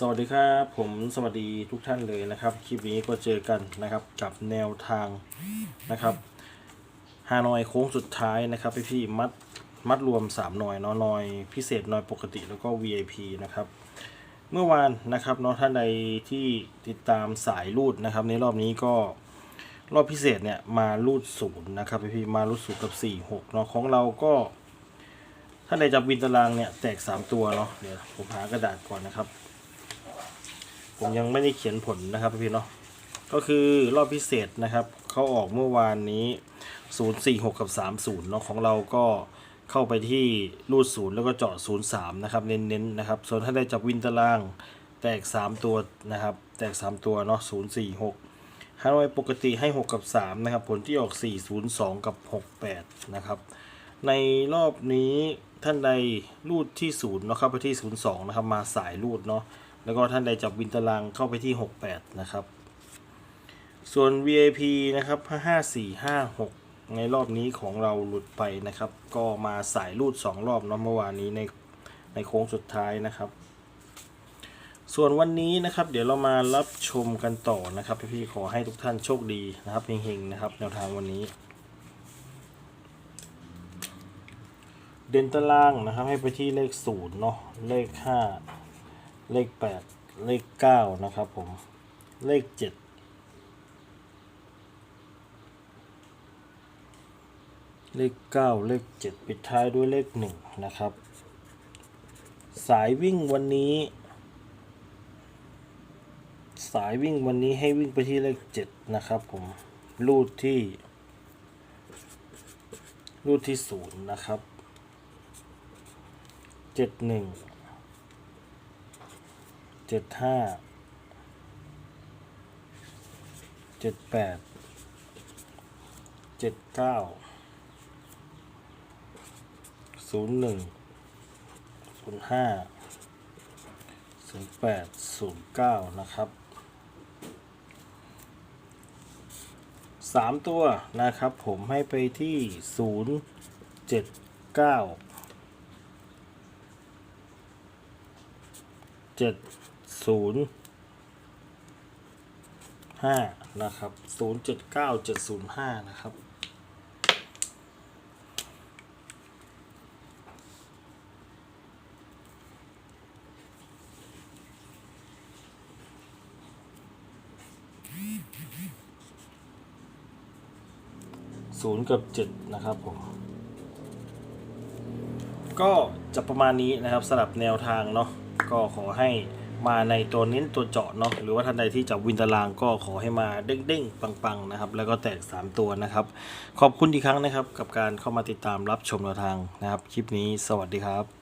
สวัสดีครับผมสวัสดีทุกท่านเลยนะครับ คลิปนี้ก็เจอกันนะครับกับแนวทางนะครับฮานอยโค้งสุดท้ายนะครับพี่พี่มัดมัดรวม3หน่อยเนาะหน่อยพิเศษหน่อยปกติแล้วก็ VIP นะครับเมื่อวานนะครับเนาะท่านใดที่ติดตามสายรูดนะครับ ในรอบนี้ก็รอบพิเศษเนี่ยมารูดศูนย์นะครับพี่พี่มารูดศูนย์กับ4 6เนาะของเราก็ถ้าในจับวินตารางเนี่ยแตก 3 ตัวเนาะเดี๋ยวผมหากระดาษก่อนนะครับ ผมยังไม่ได้เขียนผลนะครับพี่เนาะก็คือรอบพิเศษนะครับเขาออกเมื่อวานนี้ 046 กับ 30เนาะของเราก็เข้าไปที่รูดศูนย์แล้วก็เจาะ03 นะครับ เน้นๆนะครับ ส่วนถ้าได้จับวินตารางแตก 3 ตัวนะครับ แตก 3 ตัวเนาะ046ฮานอยปกติให้ 6 กับ 3 นะครับ ผลที่ออก 402 กับ 68 นะครับ ในรอบนี้ท่านใดรูดที่ 0 เนาะเข้าไปที่ 02 นะครับ มาสายรูดเนาะ แล้วก็ท่านใดจับวินตารางเข้าไปที่ 68 นะครับ ส่วน VIP นะครับ5456 ในรอบนี้ของเราหลุดไปนะครับ ก็มาสายรูด 2 รอบเนาะเมื่อวานนี้ในในโค้งสุดท้ายนะครับ ส่วนวันนี้นะครับ เดี๋ยวเรามารับชมกันต่อนะครับพี่ๆขอให้ทุกท่านโชคดีนะครับเฮงๆนะครับแนวทางวันนี้ เด่นตารางนะครับให้ไปที่เลขศูนย์เนาะเลขห้า เลขแปดเลขเก้านะครับผม เลขเจ็ดเลขเก้าเลขเจ็ดปิดท้ายด้วยเลขหนึ่งนะครับ สายวิ่งวันนี้ สายวิ่งวันนี้ให้วิ่งไปที่เลขเจ็ดนะครับผม รูดที่ รูดที่ศูนย์นะครับเจ็ดหนึ่ง เจ็ดห้าเจ็ดแปดเจ็ดเก้าศูนย์หนึ่งศูนย์ห้าศูนย์แปดศูนย์เก้านะครับสามตัวนะครับผมให้ไปที่ศูนย์เจ็ดเก้าเจ็ด ศูนย์ห้านะครับศูนย์เจ็ดเก้าเจ็ดศูนย์ห้านะครับศูนย์กับเจ็ดนะครับผมก็จะประมาณนี้นะครับสำหรับแนวทางเนาะก็ขอให้ มาในตัวเน้นตัวเจาะเนาะหรือว่าท่านใดที่จับวินตารางก็ขอให้มาเด้งๆ ปังๆนะครับ แล้วก็แตก 3 ตัวนะครับ ขอบคุณอีกครั้งนะครับ กับการเข้ามาติดตามรับชมแนวทางนะครับ คลิปนี้สวัสดีครับ